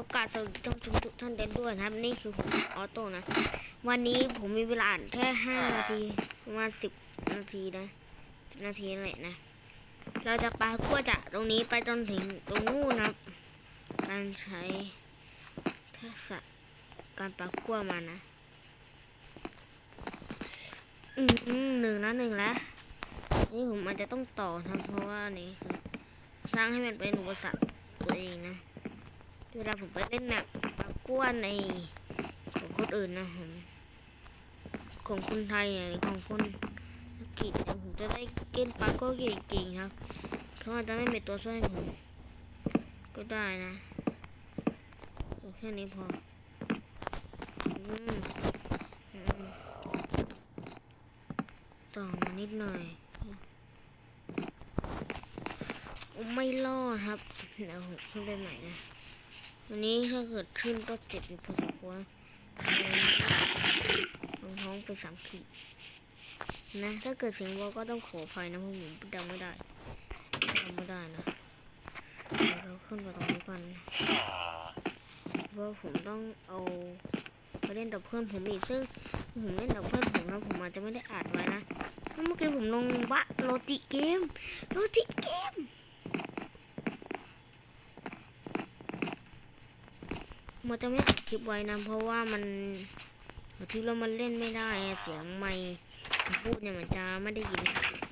โอกาสสวัสดีท่านผู้ชมทุกท่านกันด้วยนะครับ นี่คือผมออโต้นะ วันนี้ผมมีเวลาอ่านแค่ห้านาทีประมาณสิบนาทีนะสิบนาทีนั่นแหละนะ เราจะปาขั้วจากตรงนี้ไปจนถึงตรงนู้นนะการใช้ทักษะการปาขั้วมานะ อืมอืมหนึ่งแล้วหนึ่งแล้วนี่ผมอาจจะต้องต่อนะเพราะว่านี่คือสร้างให้มันเป็นอุปสรรคตัวเองนะ เวลาผมไปเล่นหนักปากกวนในของคนอื่นนะผมของคนไทยเนี่ยหรือของคนอังกฤษเนี่ยผมจะได้เล่นปากก็เก่งๆครับเขาอาจจะไม่เป็นตัวช่วยผมก็ได้นะแค่นี้พอต่อมานิดหน่อยไม่รอดครับเดี๋ยวผมขึ้นไปใหม่นะ วันนี้ถ้าเกิดขึ้นก็เจ็บอยู่พอสมควรลงท้องไปสามขีดนะ ถ้าเกิดเสียงวอก็ต้องขออภัยนะเพราะผมจำไม่ได้จำไม่ได้นะเดี๋ยวเราขึ้นมาตรงนี้กันเพราะผมต้องเอาไปเล่นกับเพื่อนผมอีกซึ่งผมเล่นกับเพื่อนผมนะผมอาจจะไม่ได้อัดไว้นะเพราะเมื่อกี้ผมลงบะโรติเกมโรติเกม มันจะไม่อัดคลิปไว้นะเพราะว่ามันบางทีเรามันเล่นไม่ได้เสียงไม่พูดเนี่ยมันจะไม่ได้ยิน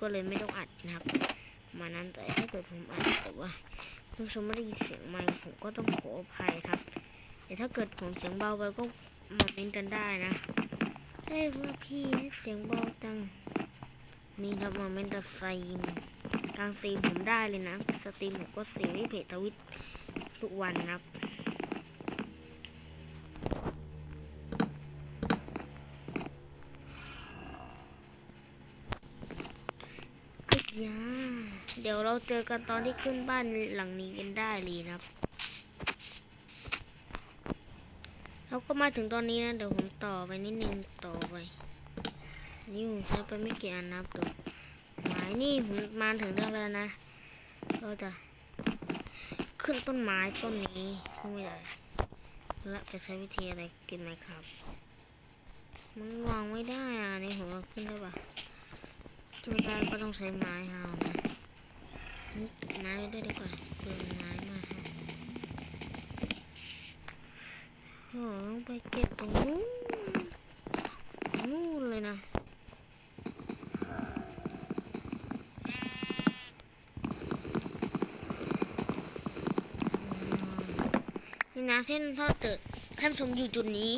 ก็เลยไม่ต้องอัดนะครับ มานั้นแต่ถ้าเกิดผมอัดแต่ว่าท่านผู้ชมไม่ได้ยินเสียงไม่ผมก็ต้องขออภัยครับ แต่ถ้าเกิดผมเสียงเบาไปก็มาเม้นกันได้นะเฮ้ยว่าพี่เสียงเบาจังนี่ครับมาเม้นต์สตรีมกลางสตรีมผมได้เลยนะสตรีมผมก็สตรีมที่เพจทวิตทุกวันนะครับ เดี๋ยวเราเจอกันตอนที่ขึ้นบ้านหลังนี้กันได้เลยนะครับเราก็มาถึงตอนนี้นะ เดี๋ยวผมต่อไปนิดนึงต่อไปอันนี่ผมใช้ไปไม่กี่อันนะครับดูหมายนี่ผมมาถึงเรื่องแล้วนะ ก็จะขึ้นต้นไม้ต้นนี้ขึ้นไม่ได้และจะใช้วิธีอะไรก็บไหมครับ มันวางไม่ได้อะนี่ผมขึ้นได้ปะไม่ได้ก็ต้องใช้ไม้เฮานะ ไม้ได้ดีกว่าเปลืองไม้มาฮะโอ้ต้องไปเก็บตรงนู้นนู่นเลยนะนี่นะเส้นทอดเกิดท่านชมอยู่จุดนี้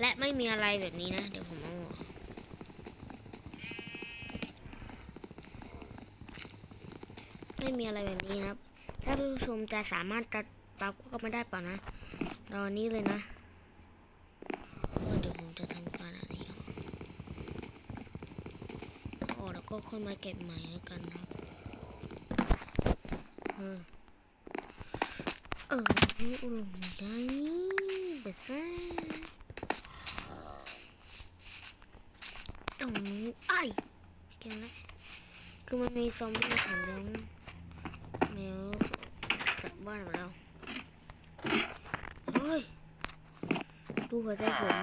และไม่มีอะไรแบบนี้นะ เดี๋ยวผมเอาออก ไมีอะไรแบบนี้นะครับ ถ้าผู้ชมจะสามารถจะปาก็ไม่ได้เปล่านะ รอนี้เลยนะเดี๋ยวผมจะทำการอะไรก่อนอ๋อแล้วก็ค่อยมาเก็บใหม่แล้วกันครับเออเอออุลงได้เบซ่าตรงนี้ไอ้แกนะคือมันมีซอมบี้แถมยัง แมวกลับบ้านมาแล้วเฮ้ย ดูหัวใจผม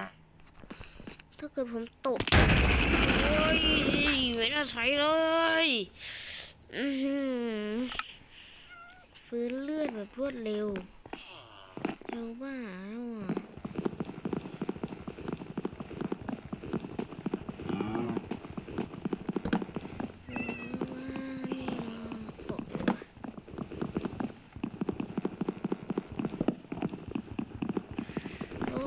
ถ้าเกิดผมตกโอ้ยไม่น่าใช้เลยอื้อหือฟื้นเลือดแบบรวดเร็วเร็วบ้าแล้วอะว้าวเนี่ยตกเลยว่ะ โอ้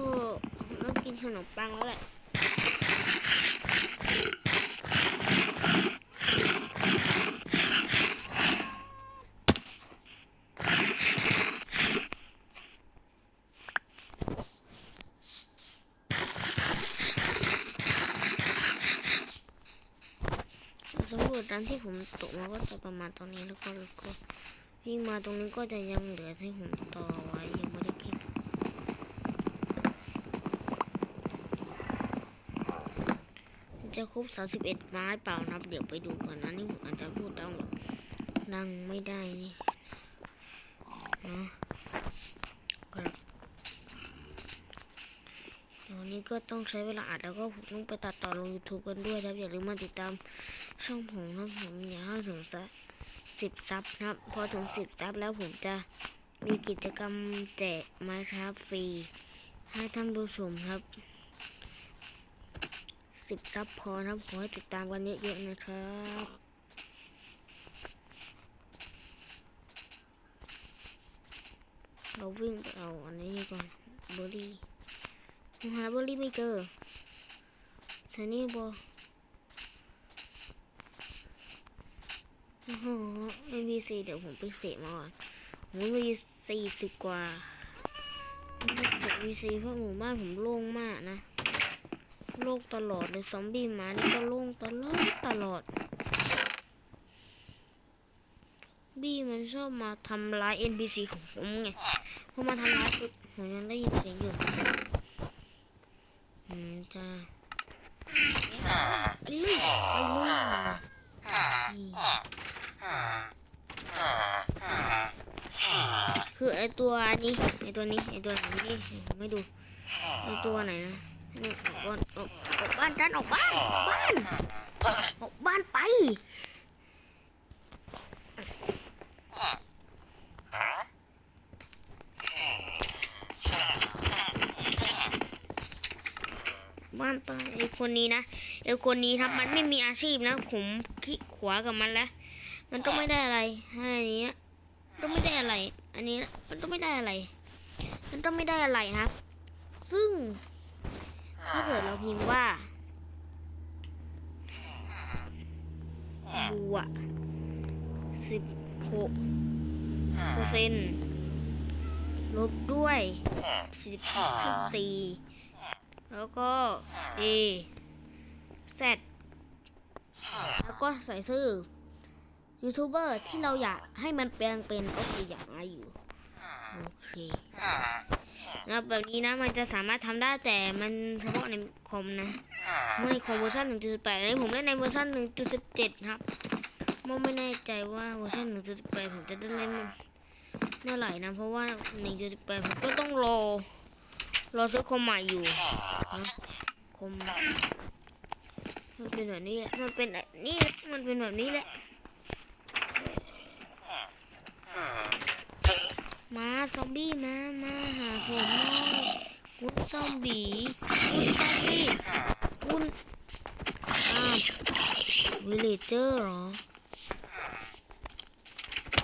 ต้องกิ นมปังแล้วแหละสำรวจตามที่ผมตกมาก็จะประมาณตรงนี้แล้วก็แล้วก็วิ่งมาตรงนี้ก็จะยังเหลือที่ผมต่อไว้ยั งไม่ได้เก็บจะครบ31ไม้เปล่านับ เดี๋ยวไปดูก่อนนะนี่ผมอาจจะพูดดังแบบดังไม่ได้นี่นะครับนี้ก็ต้องใช้เวลาอัดแล้วก็ผมต้องไปตัดต่อลง YouTube กันด้วยครับ อย่าลืมมาติดตามช่องผมนะผมอยากให้ถึงสักสิบซับนะครับ พอถึงสิบซับแล้วผมจะมีกิจกรรมแจกไม้ครับฟรีให้ท่านผู้ชมครับ สิบซับพอนะครับขอให้ติดตามกันเยอะๆนะครับเราวิ่งเอาอันนี้ก่อนเบอร์รี่หาเบอร์รี่ไม่เจอแถวนี้บอโอ้โห NPC เดี๋ยวผมไปเสพมาก่อนผมมีสี่สิบกว่า NPC เพราะหมู่บ้านผมโล่งมากนะ โล่งตลอดเลยซอมบี้มานี่ก็โล่งตลอดตลอด บี้มันชอบมาทำร้าย NPC ของผมไงพอมาทำร้ายปุ๊บผมยังได้ยินเสียงอยู่อืมจะไปเลยไปเลยคือไอตัวนี้ไอตัวนี้ไอตัวไหนนี่ไม่ดูไอตัวไหนนะ นี่ออกอนออกออกบ้านกันออกบ้านออกบ้านออกบ้านไปบ้านไปไอคนนี้นะไอคนนี้ครับมันไม่มีอาชีพนะผมขี้ขวากับมันแล้วมันต้องไม่ได้อะไรให้อันนี้ต้องไม่ได้อะไร อันนี้มันต้องไม่ได้อะไร มันต้องไม่ได้อะไรนะครับ ซึ่ง ถ้าเกิดเราพิมพ์ว่าบวกสิบหกเปอร์เซ็นต์ลบด้วยสิบสี่แล้วก็ A Z แล้วก็ใส่ชื่อยูทูบเบอร์ที่เราอยากให้มันแปลงเป็นก็คืออยากอาอยู่ โอเค นะแบบนี้นะมันจะสามารถทำได้แต่มันเฉพาะในคอมนะเมื่อในคอมเวอร์ชัน1.18นี้ผมเล่นในเวอร์ชัน1.17ครับโมไม่แน่ใจว่าเวอร์ชัน1.18ผมจะได้เล่นเมื่อไหร่นะ เพราะว่า1.18ผมก็ต้องรอ รอซื้อคอมใหม่อยู่นะคอมมันเป็นแบบนี้แหละมันเป็นแบบนี้แหละมันเป็นแบบนี้แหละ มาซอมบี้มา มาหาผมหน่อยคุณซอมบี้คุณซอมบี้คุณอ้าววิลเลเจอร์เหรอ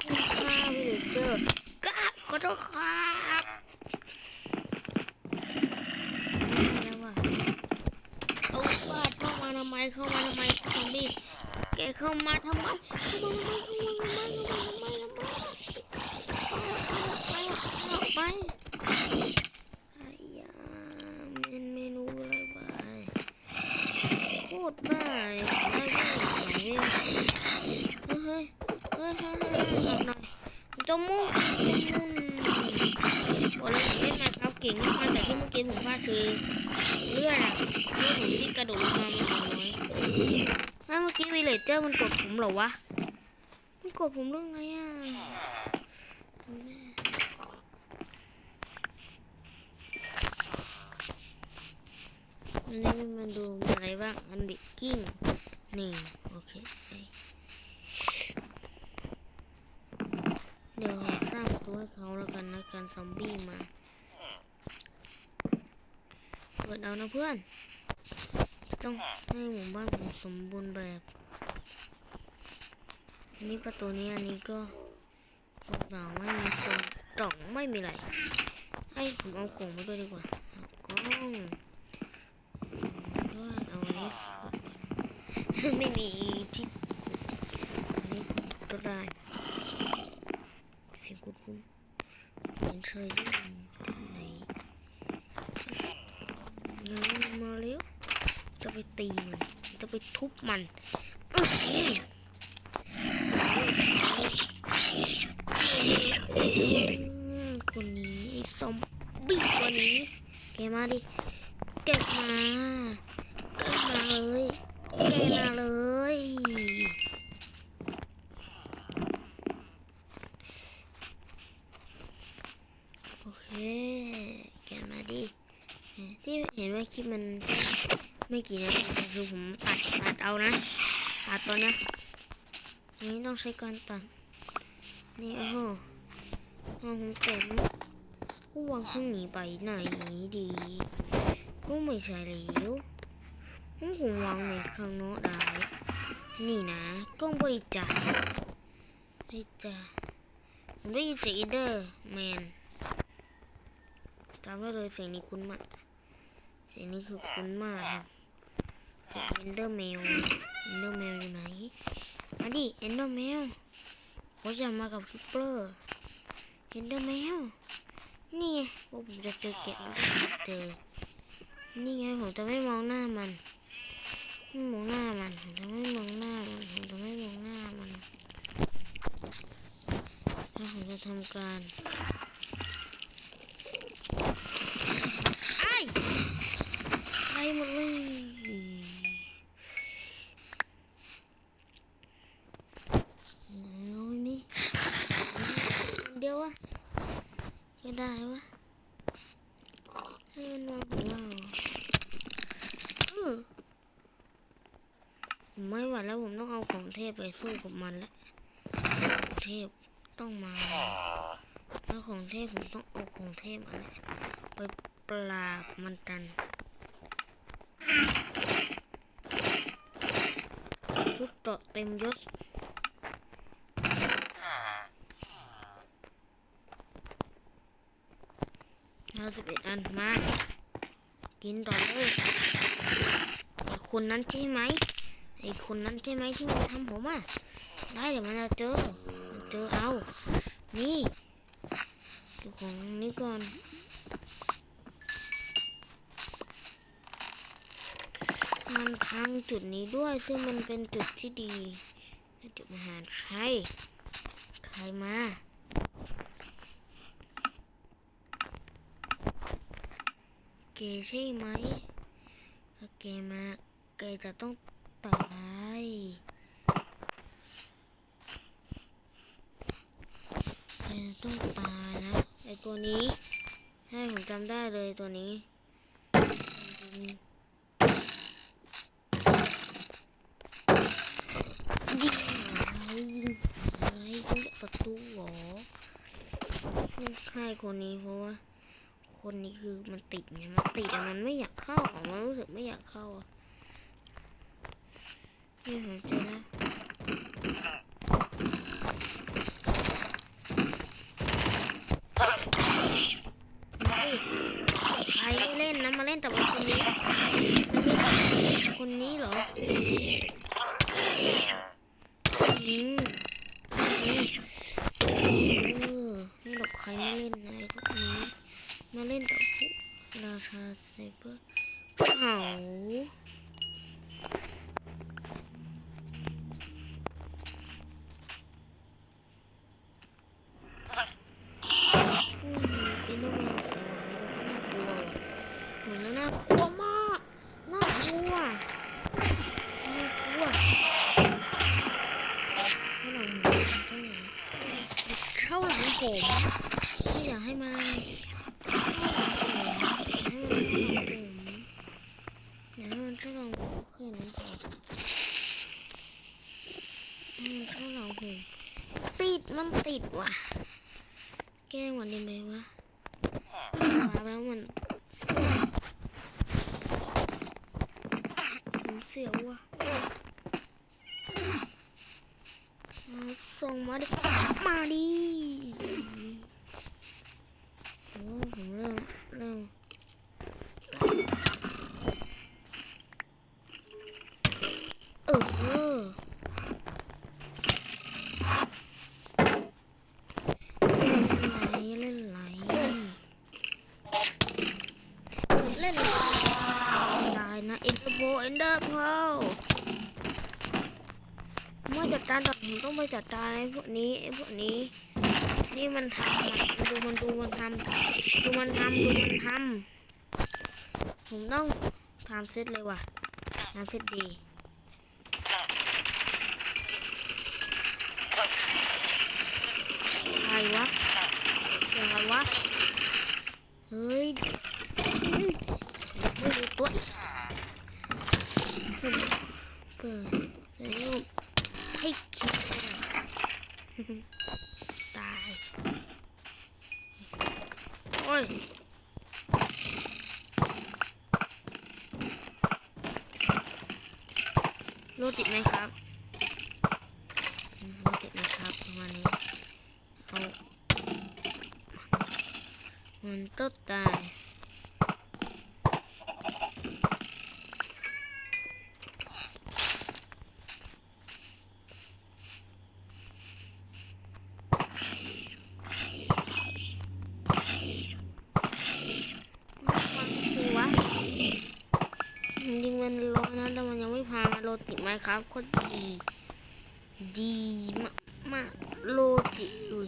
คุณฆ่าวิลเลเจอร์กราบขอโทษครับแล้วว่ะเอาว่าเข้ามาทำไมเข้ามาทำไมซอมบี้แกเข้ามาทำไมเข้ามาทำไมเข้ามาทำไมเข้ามาทำไม ทำไมไปไอ้ยาเมนเมนูอะไรไปโคตรบ้าเลยได้ไม่ไหวเฮ้ยเฮ้ยเฮ้ยเฮ้ยเฮ้ยหน่อยจมูกจมูกบอกเลยผมเล่นมาครับเก่งมากแต่ที่เมื่อกี้ผมพลาดคือเลื่อนอะเลื่อนผมที่กระโดดลงมามันน้อยถ้าเมื่อกี้วีเลเจอร์มันกดผมเหรอวะมันกดผมเรื่องไงอะ อันนี้มาดูอะไรบ้างอันบิกกิ้งนี่โอเคเดี๋ยวสร้างตัวให้เขาแล้วกันนะการซอมบี้มาเปิดเอานะเพื่อน ต้องให้หมู่บ้านผมสมบูรณ์แบบอันนี้ประตูนี้อันนี้ก็เปล่าไม่มีคนกล่องไม่มีอะไรให้ผมเอากล่องมาด้วยดีกว่าเอากล่อง ก็เอาอันนี้ ไม่มีที่นนี้ก็ได้เสียงคุ้นๆเป็นเคยยินที่ไหนน้ำมาแล้วจะไปตีมันจะไปทุบมันคนนี้ไอ้ซอมบี้ตัวนี้แกมาดิแกมาแกมาเลย มาเลย โอเคแกมาดิ ที่เห็นว่าคลิปมันไม่กี่นาทีคือผมตัดตัดเอานะตัดตัวเนี้ยอันนี้ต้องใช้การตัด นี่โอ้โหเอาผมเก็บผู้วางข้างหนีไปไหนดี ก็ไม่ใช่แล้ว ผมคงวางในข้างโน้นได้นี่นะกล้องบริจาคบริจาคผมได้ยินเสียงอีเดอร์แมนจำได้เลยเสียงนี้คุ้นมาก เสียงนี้คือคุ้นมากครับเสียงเอนเดอร์แมวเอนเดอร์แมวอยู่ไหนมาดิเอนเดอร์แมวเขาจะมากับซูเปอร์เอนเดอร์แมวนี่ไงผมจะเจอแกะเจอนี่ไงผมจะไม่มองหน้ามัน ไม่มองหน้ามันผมจะไม่มองหน้ามันผมจะไม่มองหน้ามันแล้วผมจะทำการไอ้ไอ้หมดเลยเอานี่เดี๋ยววะจะได้วะให้มันมาของเราอือผม ไม่ไหวแล้วผมต้องเอาของเทพไปสู้กับมันแล้วของเทพต้องมาแล้วของเทพผมต้องเอาของเทพอะไรไปปราบมันกันชุดเกาะเต็มยศเราสิบเอ็ดอันมา กินต่อเลยไอ้คนนั้นใช่ไหม ไอคนนั้นใช่ไหมที่มันทำผมอะ ได้เดี๋ยวมันจะเจอเจอเอา นี่ดูของนี้ก่อน มันพังจุดนี้ด้วย ซึ่งมันเป็นจุดที่ดีแล้วเดี๋ยวมาหาใคร ใครมาเกใช่ไหมเกมาเกจะต้อง ตายเกจะต้องตายนะ ไอตัวนี้ ให้ผมจำได้เลยตัวนี้ยิงอะไรยิงอะไรยิงศัตรูเหรอไม่ใช่คนนี้เพราะว่า คนนี้คือมันติดไงมันติดแต่มันไม่อยากเข้ามันรู้สึกไม่อยากเข้าอะ นี่ผมเจอแล้วเฮ้ยใครไม่เล่นนะ มาเล่นแต่คนนี้คนนี้เหรออืมเออนี่หลบใครไม่เล่นนะไอ้พวกนี้ มาเล่นกับพวกราชาไซเบอร์เขา เออน่ากลัวว่ะเห็นแล้วน่ากลัวมาก น่ากลัว น่ากลัว เข้าหลังผมเข้าหลังผมไม่อยากให้มันอยากให้มันเข้าหลังผมแค่นั้นพอให้มันเข้าหลังผมติดมันติดว่ะ แกล้งมันได้ไหมวะมาแล้วมันผมเสียวว่ะ เอาส่งมาดิ มาดิโอ้ผมเริ่มเริ่มเออเออเล่นไรเล่นไรเล่นไรได้นะเอ็นเดอร์โบเอ็นเดอร์โพ เมื่อจัดการต่อผมต้ องไปจัดการไอ้พวกนี้ไอ้พวกนี้ นี่มันทำมันดูมันดูมันทำดูมันทำดูมันทำผมต้องทำเซตเลยว่ะทำเซตดีใครวะเสียงอะไรวะเฮ้ยอืมเดี๋ยตัว โอ้ยโลติดไหมครับอืมโลติดไหมครับประมาณนี้เอา มันต้องตายคือวะจริงๆมันรอนะแต่มันยังไม่พามาโรติไหมครับคดี ดีมากมากโรติอุ้ย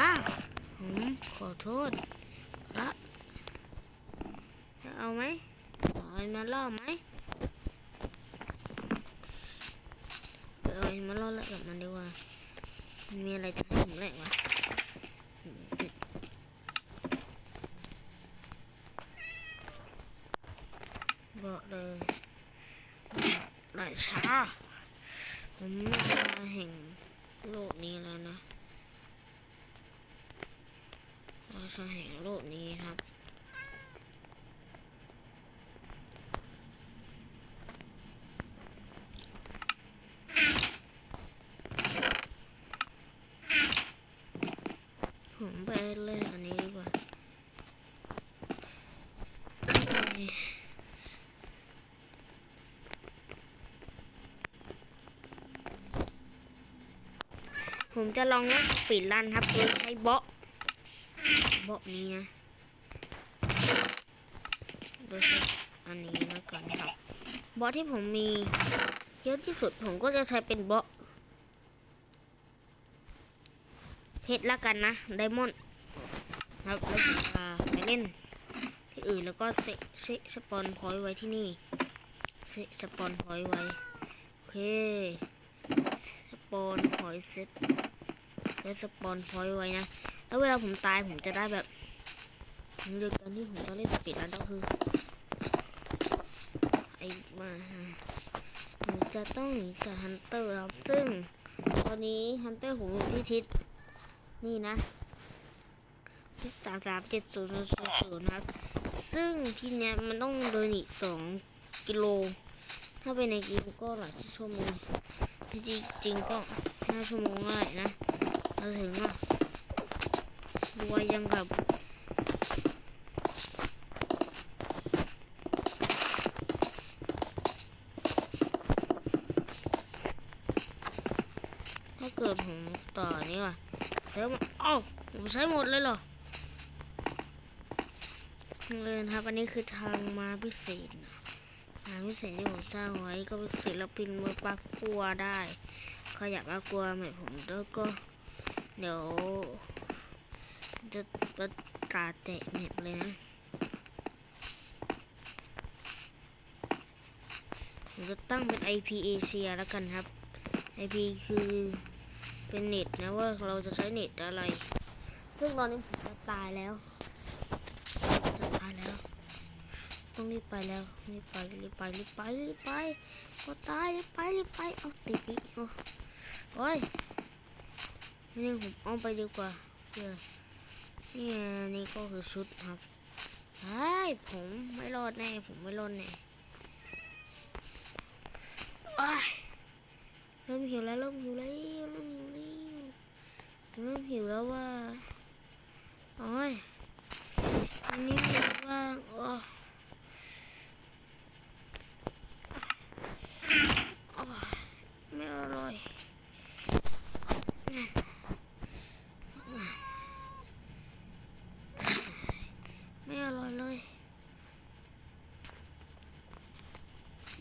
อ้าว ขอโทษละจะเอาไหมเอามาล่อไหมเอามาล่อแล้วกับมันดีกว่ามันมีอะไรจะให้ผมแหลกวะบอกเลยหลายช้าผมมาแห่งโลกนี้แล้วนะ ราชาแห่งโลกนี้ครับผมไปเลยอันนี้ดีกว่าผมจะลองปีดรันครับโดยใช้เบาะ บาะนี้นะดยใช้อันนี้แล้วกันครับบาะที่ผมมีเยอะที่สุดผมก็จะใช้เป็นบาะเพชรละกันนะไดมอนด์ครับแล้วผมจะไปเล่นที่อื่นแล้วก็เซเซสปอนพอยไว้ที่นี่เซสปอนพอยไว้โอเคสปอนพอยเซตเซสปอนพอยไว้นะ แล้วเวลาผมตายผมจะได้แบบเดียวกันที่ผมต้องเล่นสปีดรันก็คือไอ้มาผมจะต้องหนีจากฮันเตอร์ครับซึ่งตอนนี้ฮันเตอร์ผมอยู่ที่ทิศนี่นะทิศสามสามเจ็ดศูนย์ศูนย์ศูนย์ครับ ซึ่งที่เนี้ยมันต้องเดินอีกสองกิโล ถ้าไปในเกมก็หลายชั่วโมงจริงจริงก็ห้าชั่วโมงได้นะเราถึงอะ ดูว่ายังกับถ้าเกิดผมต่อนี่ล่ะใช้หมดเอ้าผมใช้หมดเลยเหรอเลยนครับอันนี้คือทางมาพิเศษนะงานพิเศษที่ผมสร้างไว้ก็เป็นศิลปินมือปากกลัวได้ใครอยากปากกลัวเหมือนผมแล้วก็เดี๋ยว จะประกาศแจกเน็ตเลยนะผมจะตั้งเป็น IP เอเชียแล้วกันครับ IP คือเป็นเน็ตนะว่าเราจะใช้เน็ตอะไร ซึ่งตอนนี้ผมจะตายแล้วจะตายแล้ว ต้องรีบไปแล้วรีบไปรีบไปรีบไปรีบไปก็ตายรีบไปรีบไปเอาติดอีกโอ้โอ้ยนี่ผมเอาไปดีกว่าเพื่อ นี่นี่ก็คือชุดครับไอ้ผมไม่รอดแน่ ผมไม่รอดแน่โอ้ยเริ่มหิวแล้วเริ่มหิวแล้วเริ่มหิวแล้วเริ่มหิวแล้วว่าโอ้ยอันนี้หิวว่าโอ้โอ้ยไม่อร่อยไม่อร่อยเลย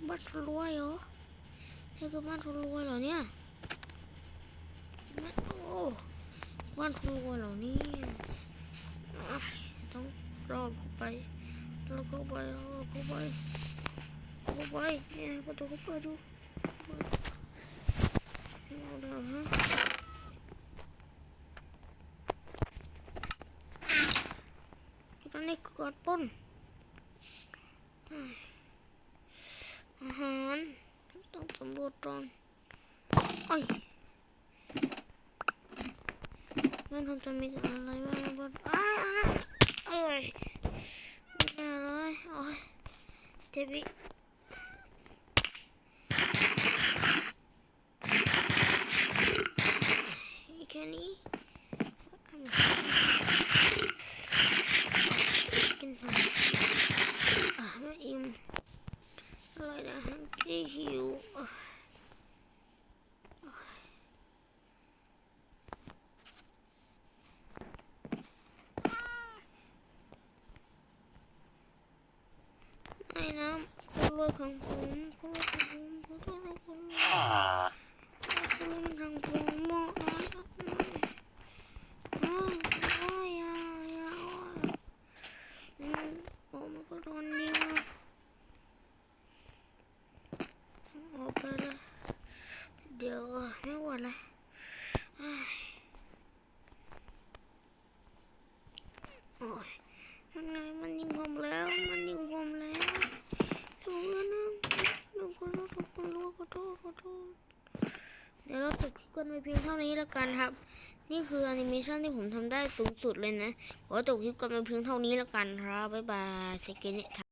บ้านคนรวยเหรอนี่คือบ้านคนรวยเหรอเนี่ยโอ้บ้านคนรวยเหรอเนี่ยต้องรอบเข้าไปรอเข้าไปรอเข้าไปเข้าไปเนี่ยประตูเข้าไปดูเอาเดี๋ยวฮะตอนนี้กดปุ่น อาหาร ต้องสำรวจก่อนไอ้ยมันผมจะมีอะไรบ้างบ้างอ้ายอ้ายยไม่ได้เลยโอ้ยเจ็บอีกอีกแค่นี้กินผักอะไม่อิ่ม อะไรนะที่หิวอะ ไอ้น้ำคุณรวยของผมคุณรวยของผมคุณรวยคุณรวยคุณรวยของผมเหมาะนะโอ้ยโอ้ยอย่าอย่าโอ้ยอืมโอ้มันก็โดนยิงอะออกไปเลยเดี๋ยวอะไม่ไหวละเอ้ยโอ้ย มันไงมันยิงผมแล้ว มันยิงผมแล้วถูกแล้วนะหนูขอโทษขอโทษขอโทษขอโทษเดี๋ยวเราจบคลิปกันไป เพียงเท่านี้แล้วกันครับ นี่คือแอนิเมชันที่ผมทำได้สูงสุดเลยนะ ขอจบคลิปกันไปเพียงเท่านี้แล้วกันครับ บ๊ายบายเซเกเนต